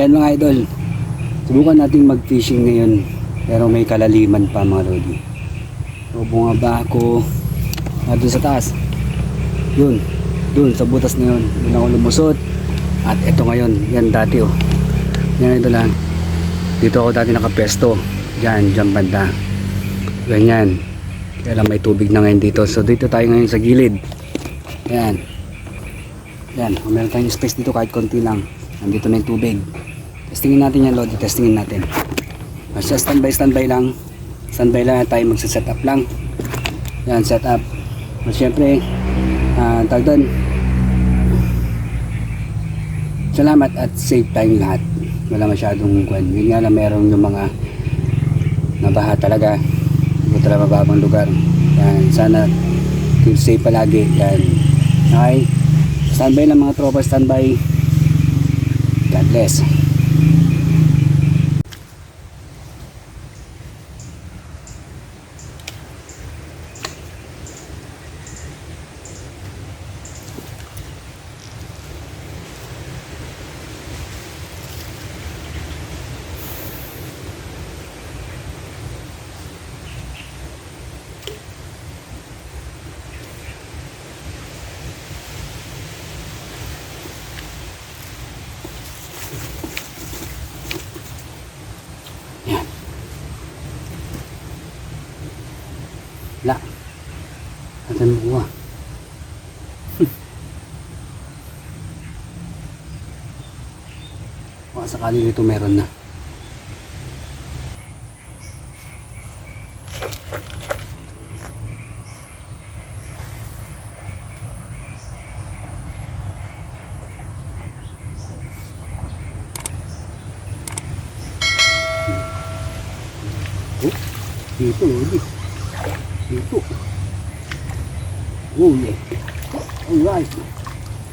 Yan mga idol. Subukan nating mag-fishing ngayon. Pero may kalaliman pa mga lodi. So bumaba ako ah, doon sa taas. Yun. Doon sa butas na yun. Doon ako lumusot. At ito ngayon. Yan dati oh. Yan idol ha. Dito ako dati nakapesto. Diyan, diyan banda. Ganyan. Kaya lang may tubig na ngayon dito. So dito tayo ngayon sa gilid. Yan. Yan. Meron tayong space dito kahit konti lang. Nandito na yung tubig. Testingin natin yan, Lodi. Testingin natin. Basta standby, standby lang. Standby lang tayo magsa-set up lang. Yan, set up. At syempre, ah tawag doon. Salamat at safe tayong lahat. Wala masyadong kwan. Yun nga lang meron yung mga nabaha talaga. Hindi talaga mababang lugar. Yan, sana keep safe palagi. Yan. Okay. Standby lang mga tropa, standby. God bless. Sakali dito meron na. Oh, dito, Lodi. Dito. Oh, yeah. Alright.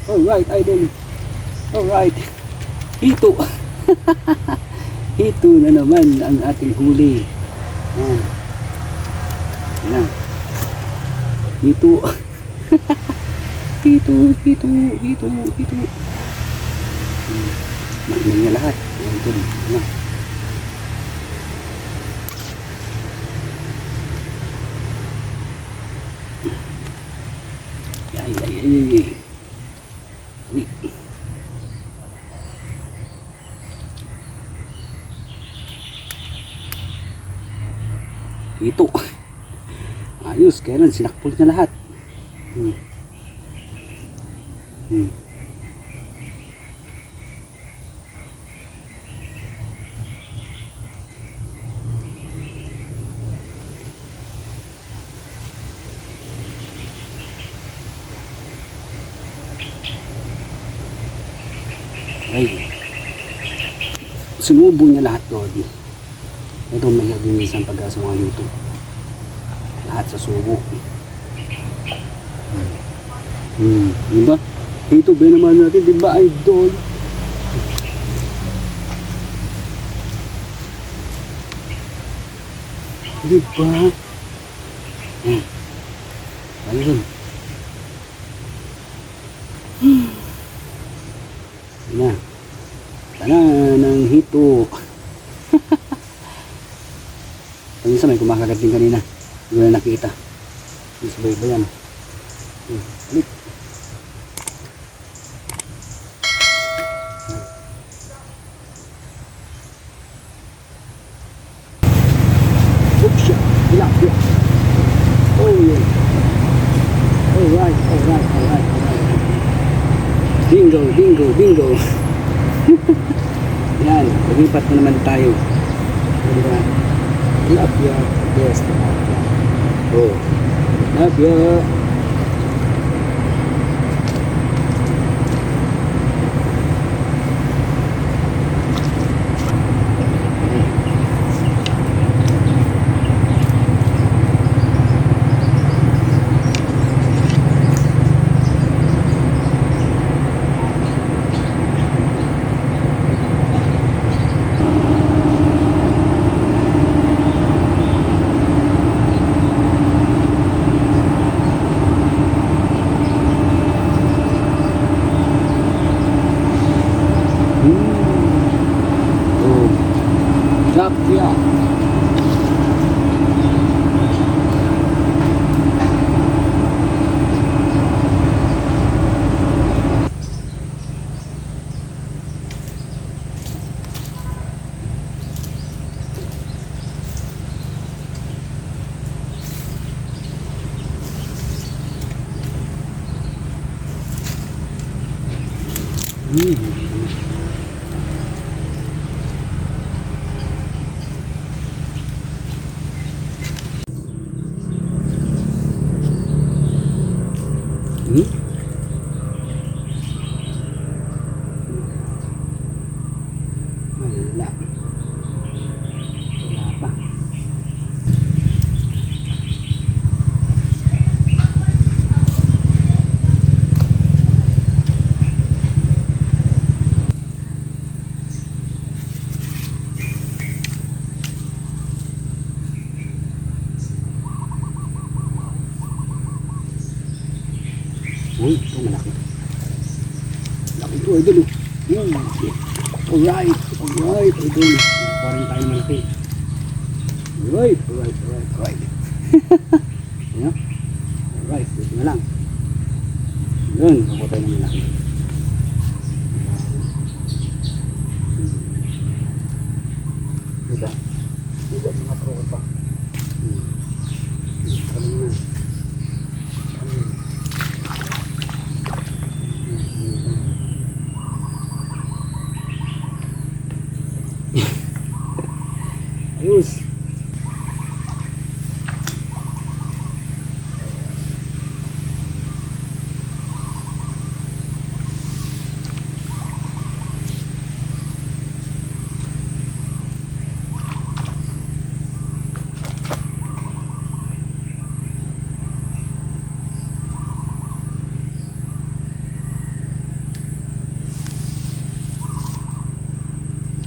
Alright, idol. Alright. Hito. Hito na naman ang ating huli. Yan. Yan. Hito, hito, hito, hito. Hmm. Nakman niya lahat. Yan, ito. Yan. Ay, ay, ay, ay, ay. Uy. Ito. Ayos, kailan sinakpol niya lahat. Hmm. Hmm. Ay. Sumubo niya lahat, Lodi. Ito may minsan pag sa mga YouTube. Lahat sa subo. Hmm. Hmm. Diba? Ito ba naman natin, di ba, idol? Di ba? Hmm. Ayun. na tanan ng hito pag isa may kumakagat din kanina nakita yung sabay ba yan balik Oops, shit. Tilapia. Yeah. Alright, alright, alright, alright. Bingo, bingo, bingo. Yan, lumipat na naman tayo. Diba? Tilapia, yes, tilapia. Oh, tilapia. Tilapia. Hmm? Wala. Wala pa. Uy, ito malaki. Laki ito, idol. oh. Hmm. Alright, alright, idol. Parang tayo malaki. Alright, alright, alright, alright. Ayan. Alright, dito na lang. Yun, ako tayo ng malaki. Diba? Diba mga tropa? Hmm. Kami na. Kami na. Ayos.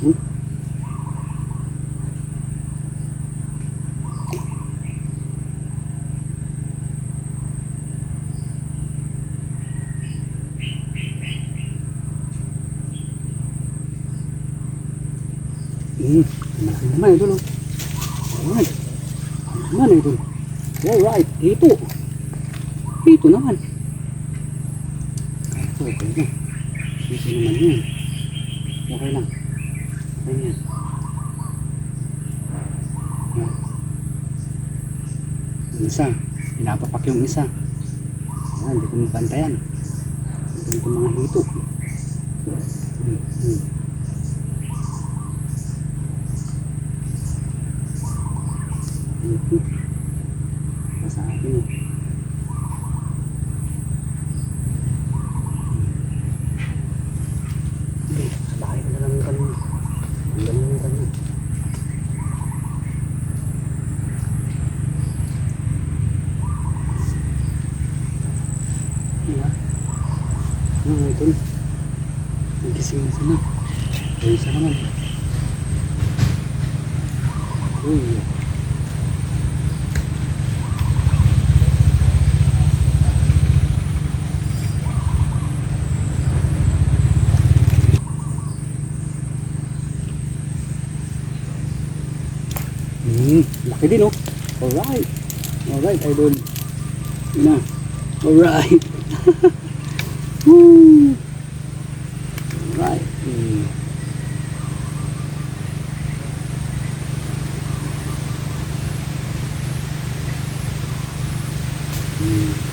Hmm? Naman ito, no? Alright. Ano naman ito? Alright, ito. Ito naman. Ito, okay na. Ito naman yun. Okay lang. Okay na yan. Yan. Yung isa, pinapapak yung isa. Yan, hindi ko mabantayan. Ito mga hito. Hmm, hmm. Ito. Nasa akin eh. Hindi, laki ka na lang yung kanina. Ang galing yung kanina. Diba? Ano ito? Nagising na sila. Ayun sa naman. Uy. Hmm, laki din oh. Alright. Alright, idol. Yun na. Alright. Woo. Alright. Hmm. Hmm.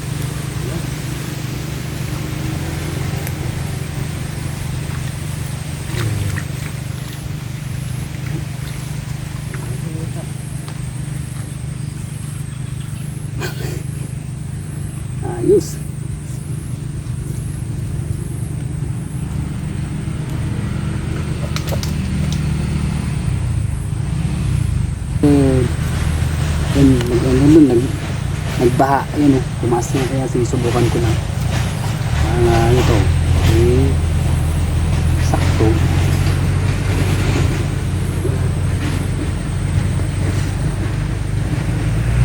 Ayos. Eh, yun, nag, ano nun, nag, nagbaha, yun oh, tumaas na kaya sinusubukan ko na. Ang uh, ito, eh, sakto.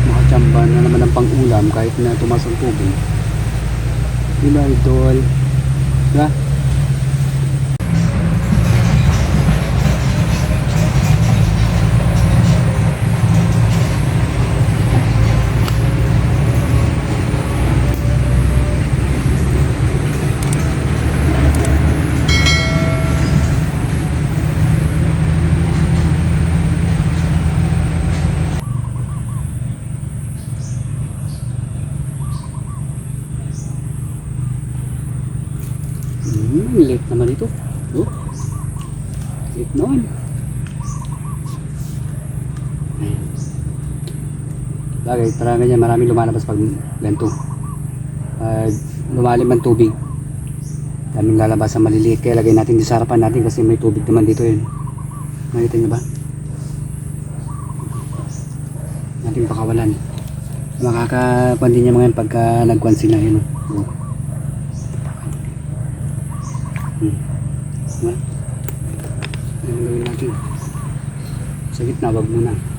Makachamba na naman ang pang-ulam kahit na tumaas ang tubig. Diba, idol? Diba? Ang late naman ito. Oh. Late naman. Bagay, parang ganyan, maraming lumalabas pag ganito. Pag lumalim ang tubig, daming lalabas ang maliliit. Kaya lagay natin sa harapan natin kasi may tubig naman dito yun. Nakita niyo ba? Nating pakawalan. Makakakuan din niya mga yan pagka nagkuan sila yun. Oh. Hmm. Diba? Ano gawin natin? Sa gitna, wag muna.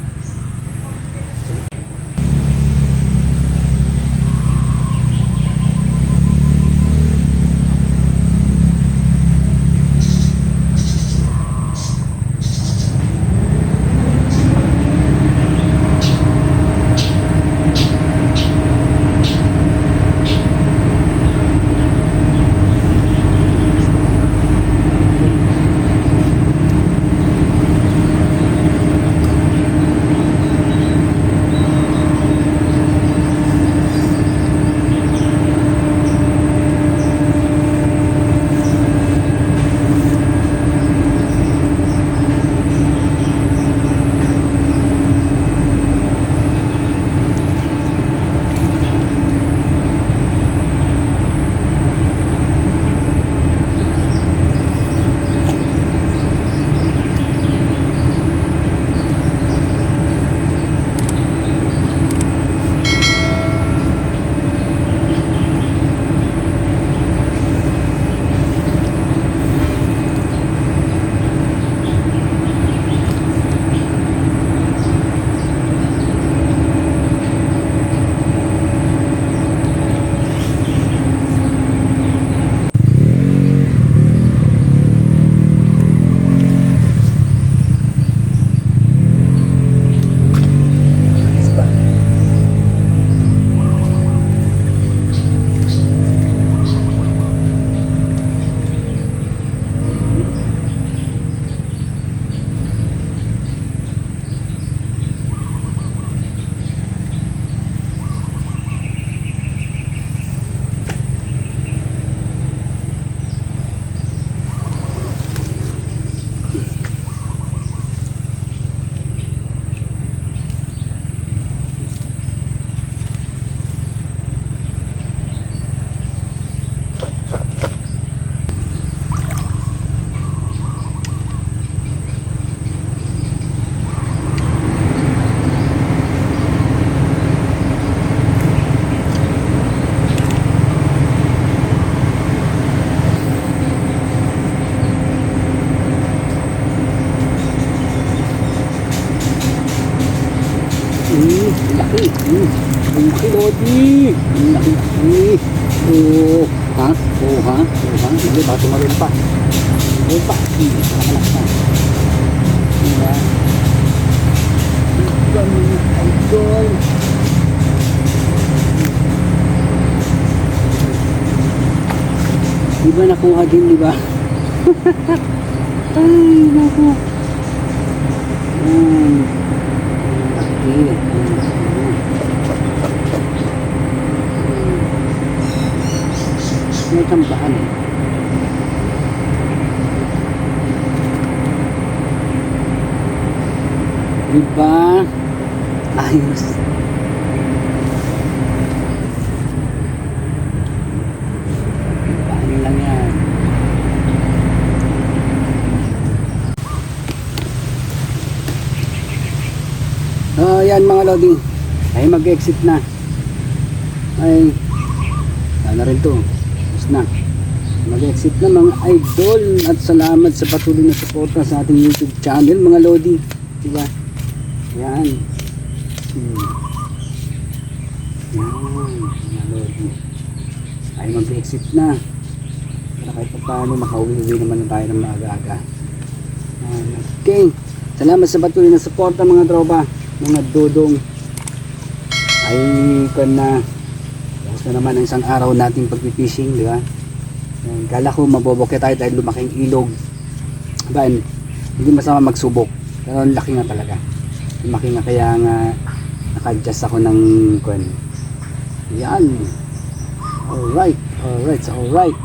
Laki. Ang laki, Lodi. Ang. Oo, ha? Ha? Oo, ha? Hindi, baka tumawin pa. Tumawin pa. Hmm, na. Diba? Ang. Di ba ba? Ay, naku. Laki. May tambahan eh. Diba? Ayos. Paano lang yan? Oh, yan mga loading. Ay mag-exit na. Ay, sana rin to. Na. Mag-exit na mga idol at salamat sa patuloy na suporta sa ating YouTube channel mga lodi. Diba? Yan. Hmm. Yan, mga lodi. Ay mag-exit na. Para kahit pa paano makauwi-uwi naman na tayo ng maaga-aga. Okay. Salamat sa patuloy na suporta mga tropa mga dodong ay kan na. Na naman ang isang araw nating pagpipishing di ba? Kala ko maboboke tayo dahil lumaking ilog. Ba hindi masama magsubok. Pero ang laki nga talaga. Lumaki nga kaya nga naka-adjust ako ng kwan yan. Alright alright alright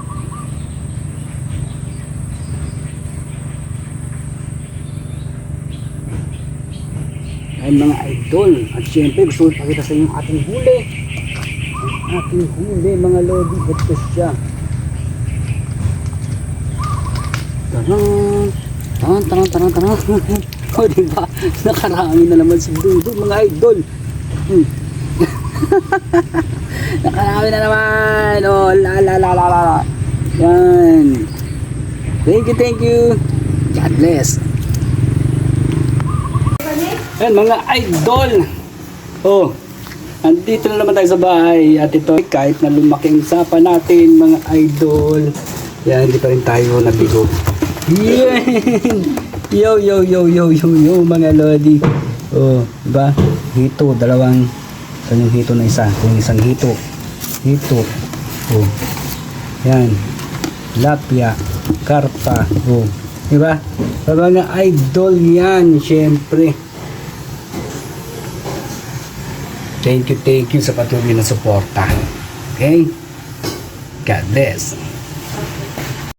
Ay mga idol. At syempre gusto ko ipakita sa inyo ang ating huli. Ang ating huli mga lodi. Ito siya. Tarang! Tarang, tarang, tarang, tarang. o diba? Nakarami na naman si Dudu mga idol. Hmm. Nakarami na naman. Oh, la la la la la. Yan. Thank you, thank you. God bless. Yan mga idol. Oh, andito na naman tayo sa bahay. At ito, kahit na lumaki ang usapan natin mga idol. Yan, hindi pa rin tayo nabigo. Yan! Yo, yo, yo, yo, yo, yo, mga lodi. Oh, diba? Hito, dalawang, saan yung hito na isa? Yung isang hito. Hito. Oh. Yan. Lapia. Karpa. Oh. Diba? Mga idol yan, syempre. Thank you, thank you sa patuloy na suporta. Okay? God bless.